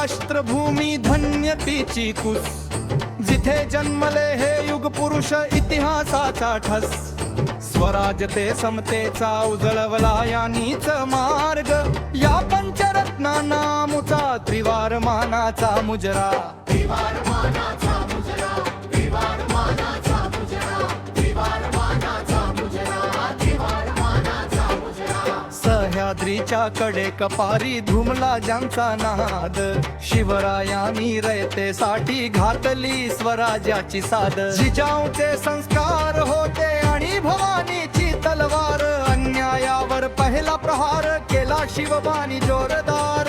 राष्ट्रभूमी धन्य तिची कुस. जिथे जन्मले हे युग पुरुष इतिहासाचा ठस. स्वराज ते समतेचा उजळवला यानीच मार्ग. या पंचरत्ना नामुचा त्रिवार मानाचा मुजरा. सह्याद्रीच्या कडे कपारी धुमला ज्यांचा नाद. शिवरायांनी रयतेसाठी घातली स्वराज्याची साद. जिजाऊचे संस्कार होते आणि भवानीची तलवार. अन्यायावर पहिला प्रहार केला शिवबानी जोरदार.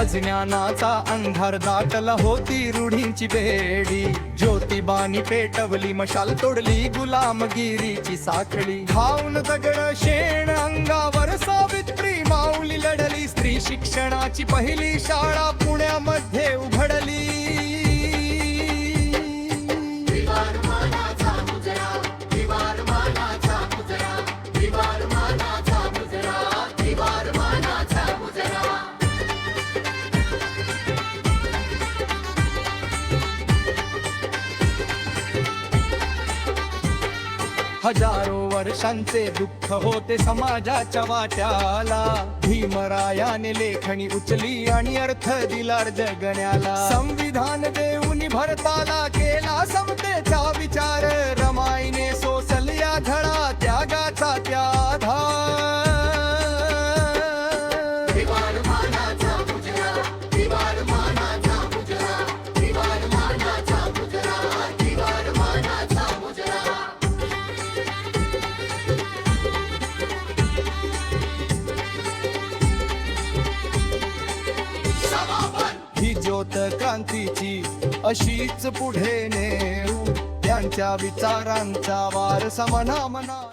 अज्ञानाचा अंधार दाटला होती रूढींची बेडी. ज्योतिबानी पेटवली मशाल तोडली गुलामगिरीची साखळी. धावून दगड शेण अंगावर सावित्री माऊली लढली. स्त्री शिक्षणाची पहिली शाळा पुण्यामध्ये उघडली. हजारो वर्षांचे दुःख होते समाजाच्या वाट्याला. भीमरायाने लेखणी उचली आणि अर्थ दिला जगण्याला. संविधान देऊन भरताला केला समतेचा विचार. रमाईने सोसल्या धडा त्यागाचा त्या आधार ज्योत क्रांतीची. अशीच पुढे नेऊ. त्यांच्या विचारांचा वारसा मना मना